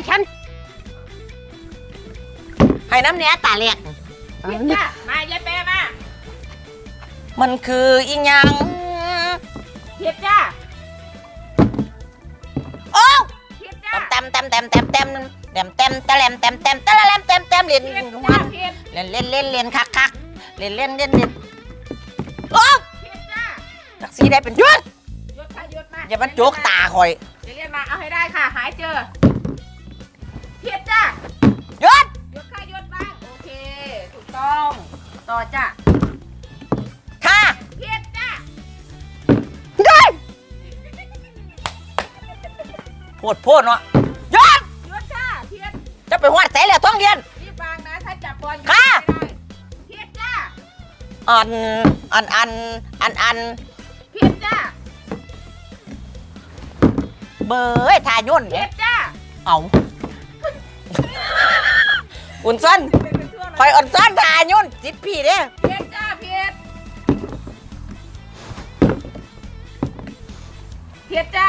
กฉัน ให้น้ำเนี้ยตาเหลกจ้ามาย็บแปรมามันคืออีหยังเห็ดจ้าโอ้เต็มเต็มเต็มเต็มเต็มเต็มเต็มเต็มตะแหลมเต็มเต็มตะแหลมเต็มเต็มเล่นเล่นเล่นเล่นเล่นคักคักเล่นเล่นเล่นเล่นโอ้จักซีได้เป็นยุดยุดค่ะยุดมาอย่ามันโจกตาคอยเรียนมาเอาให้ได้ค่ะ หายเจอ ต่อจ้าค่ะเพียจ้าได้โพดโพดเนาะหยุดหยุดค่ะเพียจะไปหัวใส่แล้วท้องเรียนรีบวางนะถ้าจับบอลค่ะไม่ได้เพียจ้าอันอันอันอันอันเพียจ้าเบยทายุ่นเพียจ้าเอาอุ่นซ้อนเป็นเป็นช่วงคอยอ่อนซ้อนทายุ่น จิตพี่เด้เพียจ้าเพียเพียจ้า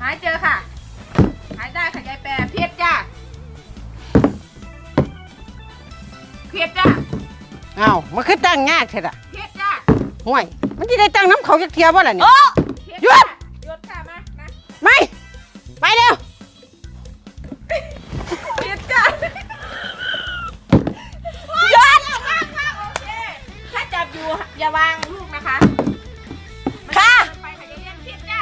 หายเจอค่ะ หายได้ค่ะยายแปรเพียจ้าเพียจ้าอ้าวมันคือตั้งยากใช่ละเพียจ้าห่วย มันจะได้ตั้งน้ำเขาจะเทียบ่ล่ะเนี่ยโอ้เพียหยุจ้าดหยุดค่ะมามาไม่ไปเร็ว อยู่อย่าวางลูกนะคะค่ะไปค่ะยายเลี้ยงเพียจ้า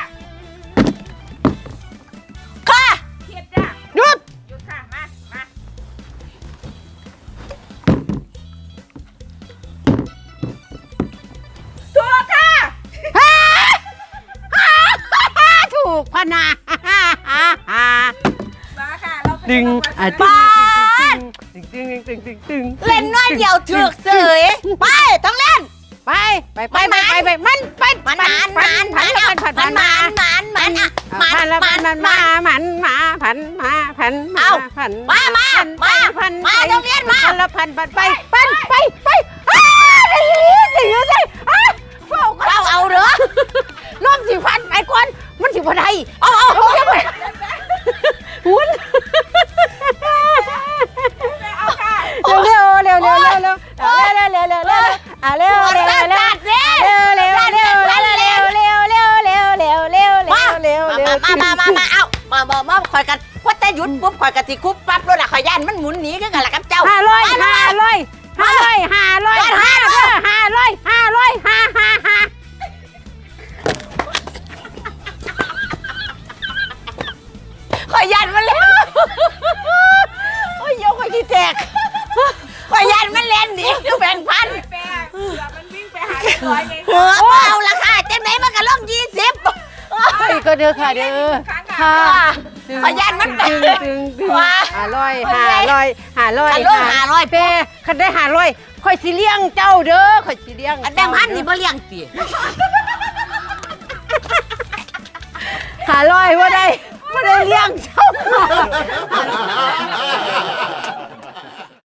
ค่ะเพียจ้าหยุด หยุดค่ะ มา มาถูกค่ะฮ่าฮ่าฮ่าถูกพะนาฮ่าฮ่าฮ่ามาค่ะ เราไปดึงรางวัลอะกันดึงดึงดึงดึงดึงดึงเล่นน้อยเดียวถึกเสยไปต้องเล่น ไปไปไปไปไปไปมันไปมันมันมันมันผันมัผันนมัผันนมันมันอะมัมันนแล้วมัมันนมันมัมานมันมาผันมาผันมาเอ้าผันมามาผันมาผันมาไปต้องเรียนมาผันละผันผันไปผันไปไปอ้าได้ยินได้ยินได้อ้าเฝ้าเอาเอาเด้อน้องสิพันไปก่อนมันสิบ่ได้เอา อามามามาคอยกันว่าแต่หยุดปุ๊บคอยกันสิคุบปั๊บรถอะคอยย่านมันหมุนหนีกันกันละกับเจ้าห้าร้อยห้าร้อยห้าร้อยห้าร้อยห้าร้อยห้าร้อยห้าร้อยห้าห้าห้าคอยย่านมันเล่นโอ้ยโยกคอยขี้แตกคอยย่านมันเล่นหนีก็แบ่งพันแปรเผื่อมันวิ่งไปหาเรียบร้อยไงเออเบาละค่ะเต็มไหนมันก็ลงยี่สิบเฮ้ยก็เด้อค่ะเด้อ ค่ะขอยันมันตึงตึงตึงว่าห้าร้อยห้าร้อยห้าร้อยขันลงหาร้อยเป้คันได้ห้าร้อยค่อยสิเลี้ยงเจ้าเด้อค่อยสิเลี้ยงอันแบ่งพันนี่บ่เลี้ยงตีห้าร้อยว่าได้ว่าได้เลี้ยงเจ้า